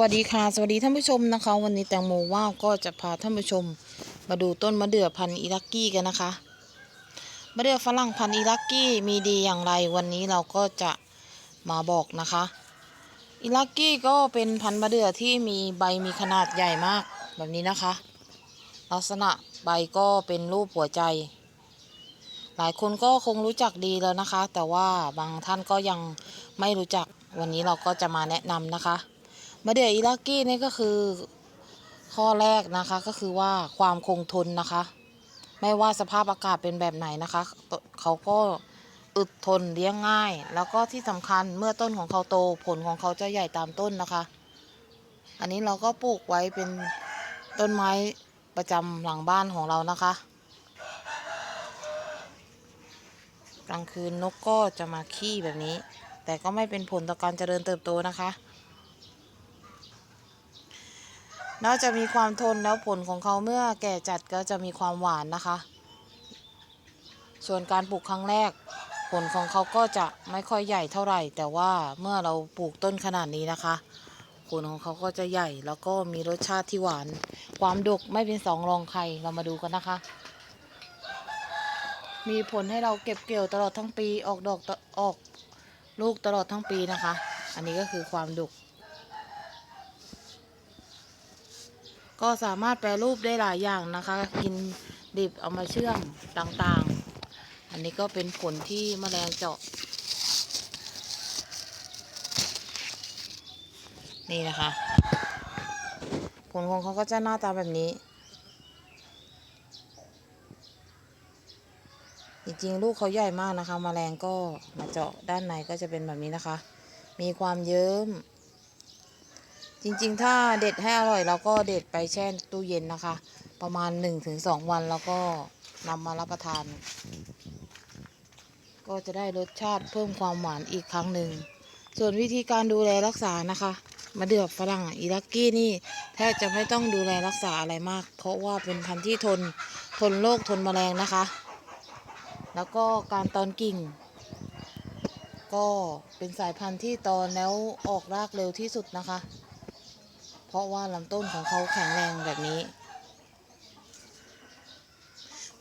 วัสดีค่ะ สวัสดีท่านผู้ชมนะคะ วันนี้แตงโมว่าวก็จะพาท่านผู้ชม มาดูต้นมะเดื่อพันธุ์อิรักกี้กันนะคะมะเดื่อฝรั่งพันธุ์อิรักกี้มีดีอย่างไรวันนี้เราก็จะมาบอกนะคะ อิรักกี้ก็เป็นพันธุ์มะเดื่อที่มีใบมีขนาดใหญ่มากแบบนี้นะคะ ลักษณะใบก็เป็นรูปหัวใจ หลายคนก็คงรู้จักดีแล้วนะคะ แต่ว่าบางท่านก็ยังไม่รู้จักวันนี้เราก็จะมาแนะนำนะคะ มะเดื่ออิรักกี้นี่ก็คือข้อแรกนะคะก็คือว่าความคงทนนะคะ ไม่ว่าสภาพอากาศเป็นแบบไหนนะคะตเขาก็อึดทนเลี้ยงง่าย แล้วก็ที่สำคัญเมื่อต้นของเขาโตผลของเขาจะใหญ่ตามต้นนะคะ อันนี้เราก็ปลูกไว้เป็นต้นไม้ประจำหลังบ้านของเรานะคะ กลางคืนนกก็จะมาขี้แบบนี้ แต่ก็ไม่เป็นผลต่อการเจริญเติบโตนะคะ นอกจากมีความทนแล้วผลของเขาเมื่อแก่จัดก็จะมีความหวานนะคะ ส่วนการปลูกครั้งแรก ผลของเขาก็จะไม่ค่อยใหญ่เท่าไหร่ แต่ว่าเมื่อเราปลูกต้นขนาดนี้นะคะ ผลของเขาก็จะใหญ่แล้วก็มีรสชาติที่หวาน ความดกไม่เป็นสองรองใครเรามาดูกันนะคะ มีผลให้เราเก็บเกี่ยวตลอดทั้งปีออกดอกออกลูกตลอดทั้งปีนะคะ อันนี้ก็คือความดก ก็สามารถแปรรูปได้หลายอย่างนะคะ กินดิบเอามาเชื่อมต่างๆ อันนี้ก็เป็นผลที่แมลงเจาะ นี่นะคะ ผลของเขาก็จะหน้าตาแบบนี้ จริงๆ ลูกเขาใหญ่มากนะคะแมลงก็มาเจาะด้านในก็จะเป็นแบบนี้นะคะ มีความเยิ้ม จริงๆ ถ้าเด็ดให้อร่อยเราก็เด็ดไปแช่ตู้เย็นนะคะ ประมาณ 1-2 วันแล้วก็นำมารับประทาน ก็จะได้รสชาติเพิ่มความหวานอีกครั้งหนึ่ง ส่วนวิธีการดูแลรักษานะคะมะเดื่อฝรั่งอิรักกี้นี่แทบจะไม่ต้องดูแลรักษาอะไรมาก เพราะว่าเป็นพันธุ์ที่ทนทนโรคทนแมลงนะคะ แล้วก็การตอนกิ่ง ก็เป็นสายพันธุ์ที่ตอนแล้วออกรากเร็วที่สุดนะคะ ราะว่าลำต้นของเขาแข็งแรงแบบนี้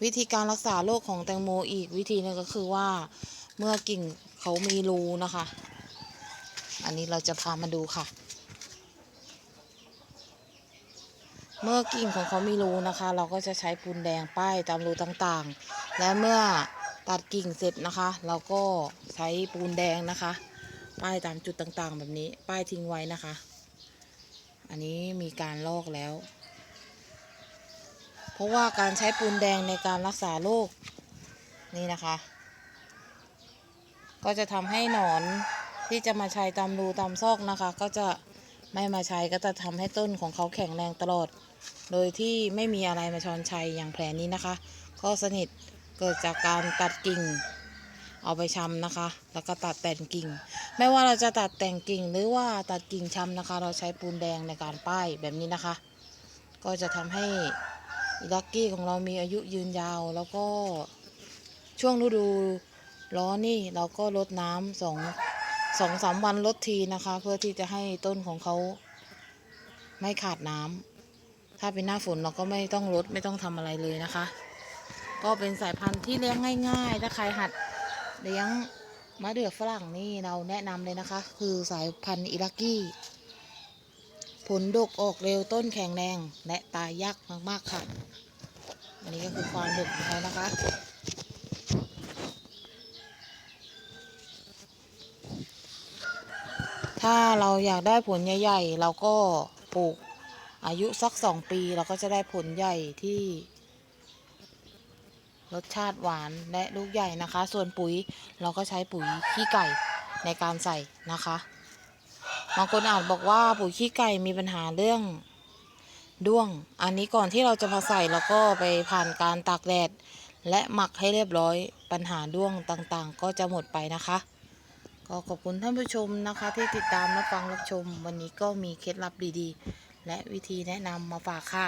วิธีการรักษาโรคของแตงโมอีกวิธีหนึงก็คือว่า เมื่อกิ่งเขามีรูนะคะ อันนี้เราจะพามาดูค่ะ เมื่อกิ่งของเขามีรูนะคะ เราก็จะใช้ปูนแดงป้ายตามรูต่างๆ และเมื่อตัดกิ่งเสร็จนะคะ เราก็ใช้ปูนแดงนะคะ ป้ายตามจุดต่างๆ แบบนี้ ป้ายทิ้งไว้นะคะ อันนี้มีการลอกแล้ว เพราะว่าการใช้ปูนแดงในการรักษาโรคนี่นะคะ ก็จะทำให้หนอนที่จะมาใช้ตามรูตามซอกนะคะ ก็จะไม่มาใช้ก็จะทำให้ต้นของเขาแข็งแรงตลอด โดยที่ไม่มีอะไรมาชอนชัยอย่างแผลนี้นะคะ ก็สนิทเกิดจากการตัดกิ่ง เอาไปชำนะคะ แล้วก็ตัดแต่งกิ่ง ไม่ว่าเราจะตัดแต่งกิ่งหรือว่าตัดกิ่งชำนะคะ เราใช้ปูนแดงในการป้ายแบบนี้นะคะ ก็จะทำให้ลักกี้ของเรามีอายุยืนยาว แล้วก็ช่วงฤดูร้อนนี่เราก็ลดน้ำสองสองสามวันลดทีนะคะ เพื่อที่จะให้ต้นของเขาไม่ขาดน้ำถ้าเป็นหน้าฝนเราก็ไม่ต้องลดไม่ต้องทำอะไรเลยนะคะ ก็เป็นสายพันธุ์ที่เลี้ยงง่าย ๆ ถ้าใครหัด เลี้ยงมะเดื่อฝรั่งนี่เราแนะนำเลยนะคะ คือสายพันธุ์อิรักกี้ ผลดกออกเร็วต้นแข็งแรงและตายยากมาก ๆ ค่ะ อันนี้ก็คือความดกของเขานะคะถ้าเราอยากได้ผลใหญ่ ๆ เราก็ปลูกอายุสักสองปี เราก็จะได้ผลใหญ่ที่ รสชาติหวานและลูกใหญ่นะคะ ส่วนปุ๋ยเราก็ใช้ปุ๋ยขี้ไก่ในการใส่นะคะบางคนอาจบอกว่าปุ๋ยขี้ไก่มีปัญหาเรื่องด้วง อันนี้ก่อนที่เราจะมาใส่เราก็ไปผ่านการตากแดด และหมักให้เรียบร้อยปัญหาด้วงต่างๆ ก็จะหมดไปนะคะก็ขอบคุณท่านผู้ชมนะคะ ที่ติดตามรับฟังรับชม วันนี้ก็มีเคล็ดลับดีๆ และวิธีแนะนำมาฝากค่ะ